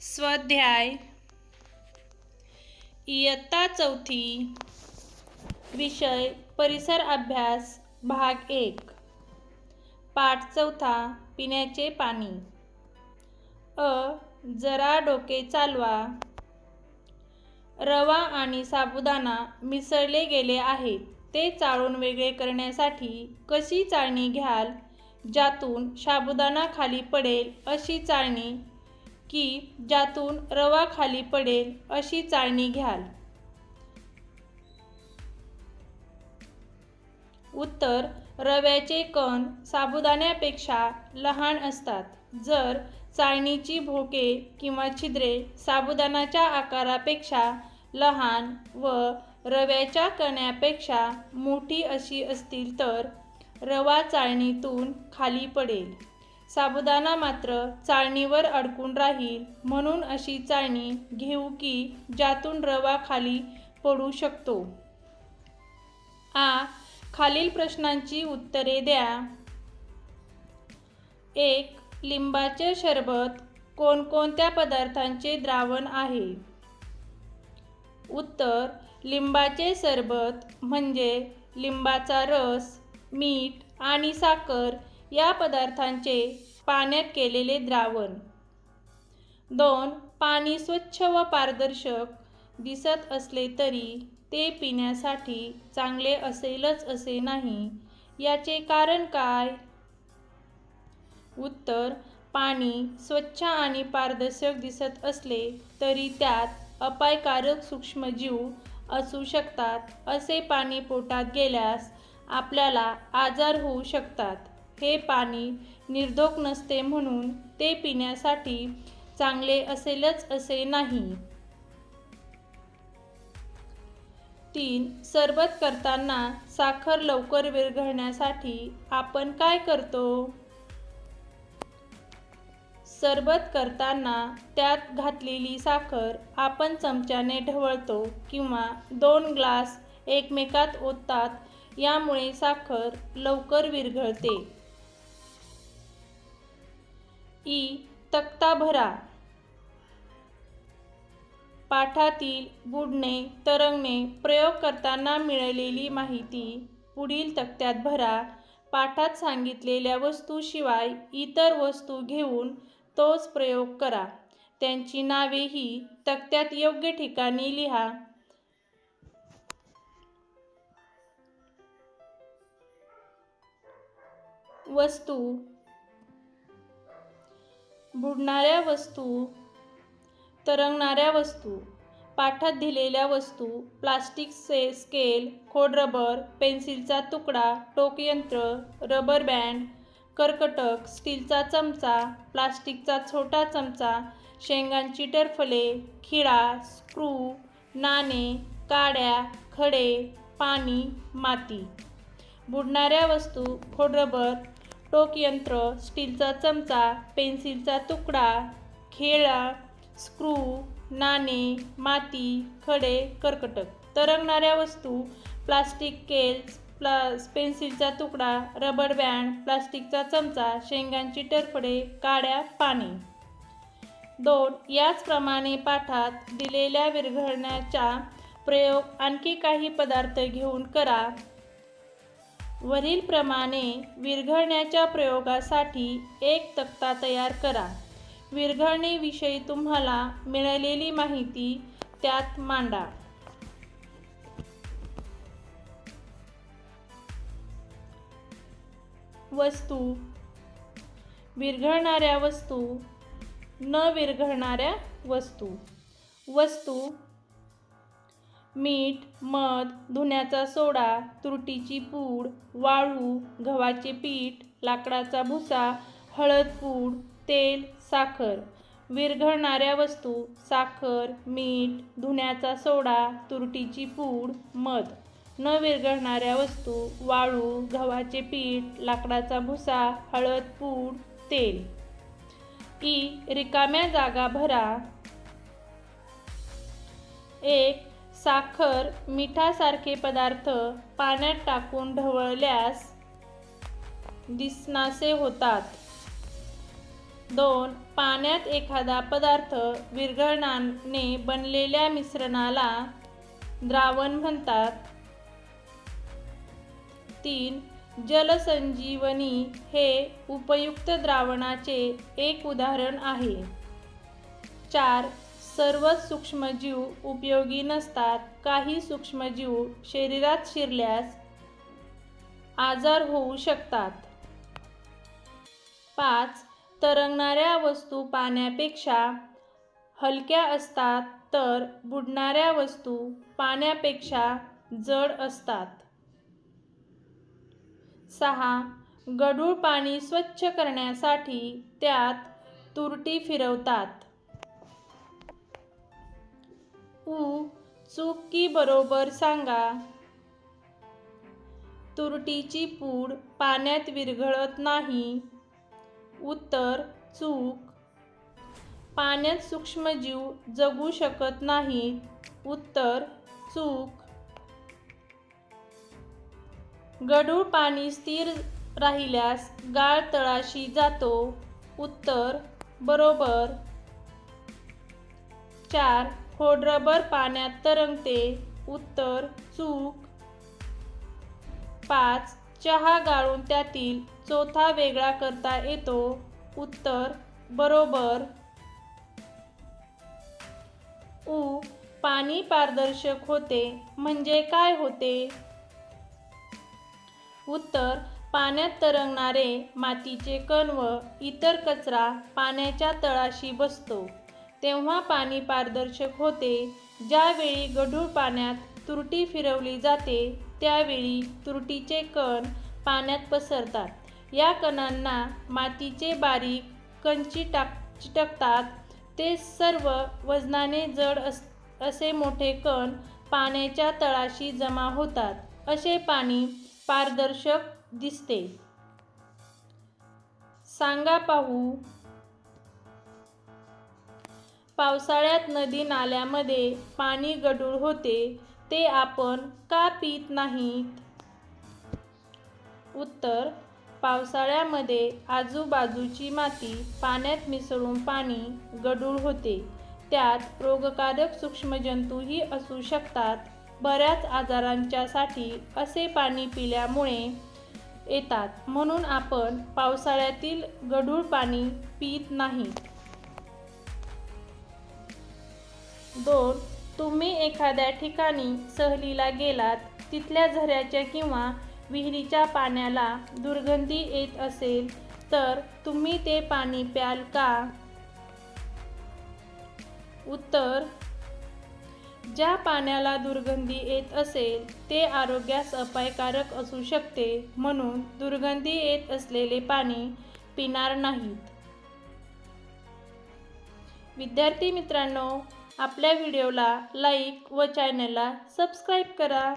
स्वाध्याय. इयत्ता चौथी विषय परिसर अभ्यास भाग एक. पाठ चौथा पिण्याचे पाणी. अ जरा डोके चालवा. रवा आणि साबुदाणा मिसळले गेले आहेत. ते चाळून वेगळे करण्यासाठी कशी चाळणी घ्याल? ज्यातून साबुदाणा खाली पडेल अशी चाळणी की ज्यातून रवा खाली पडेल अशी चाळणी घ्याल. उत्तर रव्याचे कण साबुदाण्यापेक्षा लहान असतात. जर चाळणीची भोके किंवा छिद्रे साबुदाणाच्या आकारापेक्षा लहान व रव्याच्या कण्यापेक्षा मोठी अशी असतील तर रवा चाळणीतून खाली पडेल. साबुदाणा मात्र चाळणीवर अडकून राहील म्हणून अशी चाळणी घेऊ की ज्यातून रवा खाली पडू शकतो. आ. खालील प्रश्नांची उत्तरे द्या. एक. लिंबाचे सरबत कोणकोणत्या पदार्थांचे द्रावण आहे? उत्तर. लिंबाचे सरबत म्हणजे लिंबाचा रस मीठ आणि साखर या पदार्थांचे पाण्यात केलेले द्रावण. दोन पाणी स्वच्छ व पारदर्शक. दिसत असले तरी ते पिण्यासाठी चांगले असेलच असे नाही. याचे कारण काय? उत्तर पाणी स्वच्छ आणि पारदर्शक दिसत असले तरी त्यात अपायकारक सूक्ष्मजीव असू शकतात असे पाणी पोटात गेल्यास आपल्याला आजार होऊ शकतात. हे पाणी निर्धोक नसते म्हणून ते पिण्यासाठी चांगले असेलच असे नाही. तीन सरबत करताना साखर लवकर विरघळण्यासाठी आपण काय करतो? सरबत करताना त्यात घातलेली साखर आपण चमच्याने ढवळतो किंवा दोन ग्लास एकमेकात ओततात यामुळे साखर लवकर विरघळते. ई तक्ता भरा पाठातील बुडणे तरंगणे प्रयोग करताना मिळालेली माहिती पुढील तक्त्यात भरा. पाठात सांगितलेल्या वस्तूशिवाय इतर वस्तू घेऊन तोच प्रयोग करा. त्यांची नावेही तक्त्यात योग्य ठिकाणी लिहा. वस्तू बुडणाऱ्या वस्तू तरंगणाऱ्या वस्तू पाठात दिलेल्या वस्तू प्लास्टिक से स्केल खोडरबर पेन्सिलचा तुकडा टोकयंत्र रबर बँड कर्कटक स्टीलचा चमचा प्लास्टिकचा छोटा चमचा शेंगांची टरफले खिळा स्क्रू नाणे काड्या खडे पाणी माती. बुडणाऱ्या वस्तू खोडरबर टोकयंत्र स्टीलचा चमचा पेन्सिलचा तुकडा खेळा स्क्रू नाणे माती खडे कर्कटक. तरंगणाऱ्या वस्तू प्लास्टिक केल्स प्लास पेन्सिलचा तुकडा रबर बँड प्लास्टिकचा चमचा शेंगांची टरफडे काड्या पाणी. दोन याचप्रमाणे पाठात दिलेल्या विरघळण्याचा प्रयोग आणखी काही पदार्थ घेऊन करा. वरीलप्रमाणे विरघळण्याच्या प्रयोगासाठी एक तक्ता तयार करा. विरघळणेविषयी तुम्हाला मिळालेली माहिती त्यात मांडा. वस्तू. विरघळणाऱ्या वस्तू न विरघळणाऱ्या वस्तू. वस्तू मीठ मध धुण्याचा सोडा तुरटीची पूड वाळू गव्हाचे पीठ लाकडाचा भुसा हळद पूड तेल साखर. विरघळणाऱ्या वस्तू साखर मीठ धुण्याचा सोडा तुरटीची पूड मध. न विरघळणाऱ्या वस्तू वाळू गव्हाचे पीठ लाकडाचा भुसा हळद पूड तेल. ई. रिकाम्या जागा भरा. एक साखर मिठासारखे पदार्थ पाण्यात टाकून ढवळल्यास दिसनासे होतात. दोन पाण्यात एखादा पदार्थ विरघळण्याने बनलेल्या मिश्रणाला द्रावण म्हणतात. तीन जलसंजीवनी हे उपयुक्त द्रावणाचे एक उदाहरण आहे. चार सर्वच सूक्ष्मजीव उपयोगी नसतात. काही सूक्ष्मजीव शरीरात शिरल्यास आजार होऊ शकतात. पाच तरंगणाऱ्या वस्तू पाण्यापेक्षा हलक्या असतात तर बुडणाऱ्या वस्तू पाण्यापेक्षा जड असतात. सहा गढूळ पाणी स्वच्छ करण्यासाठी त्यात तुरटी फिरवतात. उ चूक की बरोबर सांगा. तुरटीची पूड पाण्यात विरघळत नाही. उत्तर चूक. पाण्यात सूक्ष्मजीव जगू शकत नाहीत. उत्तर चूक. गढूळ पाणी स्थिर राहिल्यास गाळ तळाशी जातो. उत्तर बरोबर. चार खोडरबर पाण्यात तरंगते. उत्तर चूक. पाच चहा गाळून त्यातील चोथा वेगळा करता येतो. उत्तर बरोबर. उ पाणी पारदर्शक होते. म्हणजे काय होते? उत्तर पाण्यात तरंगणारे मातीचे कण व इतर कचरा पाण्याच्या तळाशी बसतो. तेव्हा पाणी पारदर्शक होते. ज्यावेळी गढूळ पाण्यात तुरटी फिरवली जाते त्यावेळी तुरटीचे कण पाण्यात पसरतात. या कणांना मातीचे बारीक कंची टाक चिटकतात. ते सर्व वजनाने जड अस असे मोठे कण पाण्याच्या तळाशी जमा होतात. असे पाणी पारदर्शक दिसते. सांगा पाहू. पावसाळ्यात नदी नाल्यामध्ये पाणी गढूळ होते ते आपण का पित नाहीत? उत्तर पावसाळ्यामध्ये आजूबाजूची माती पाण्यात मिसळून पाणी गढूळ होते. त्यात रोगकारक सूक्ष्मजंतूही असू शकतात. बऱ्याच आजारांच्यासाठी असे पाणी पिल्यामुळे येतात. म्हणून आपण पावसाळ्यातील गढूळ पाणी पित नाही. दोन तुम्ही एखाद्या ठिकाणी सहलीला गेलात तिथल्या झऱ्याच्या किंवा विहिरीच्या पाण्याला दुर्गंधी येत असेल तर तुम्ही ते पाणी प्याल का? उत्तर ज्या पाण्याला दुर्गंधी येत असेल ते आरोग्यास अपायकारक असू शकते म्हणून दुर्गंधी येत असलेले पाणी पिणार नाहीत. विद्यार्थी मित्रांनो आपल्या व्हिडिओला लाईक व चॅनलला सबस्क्राईब करा.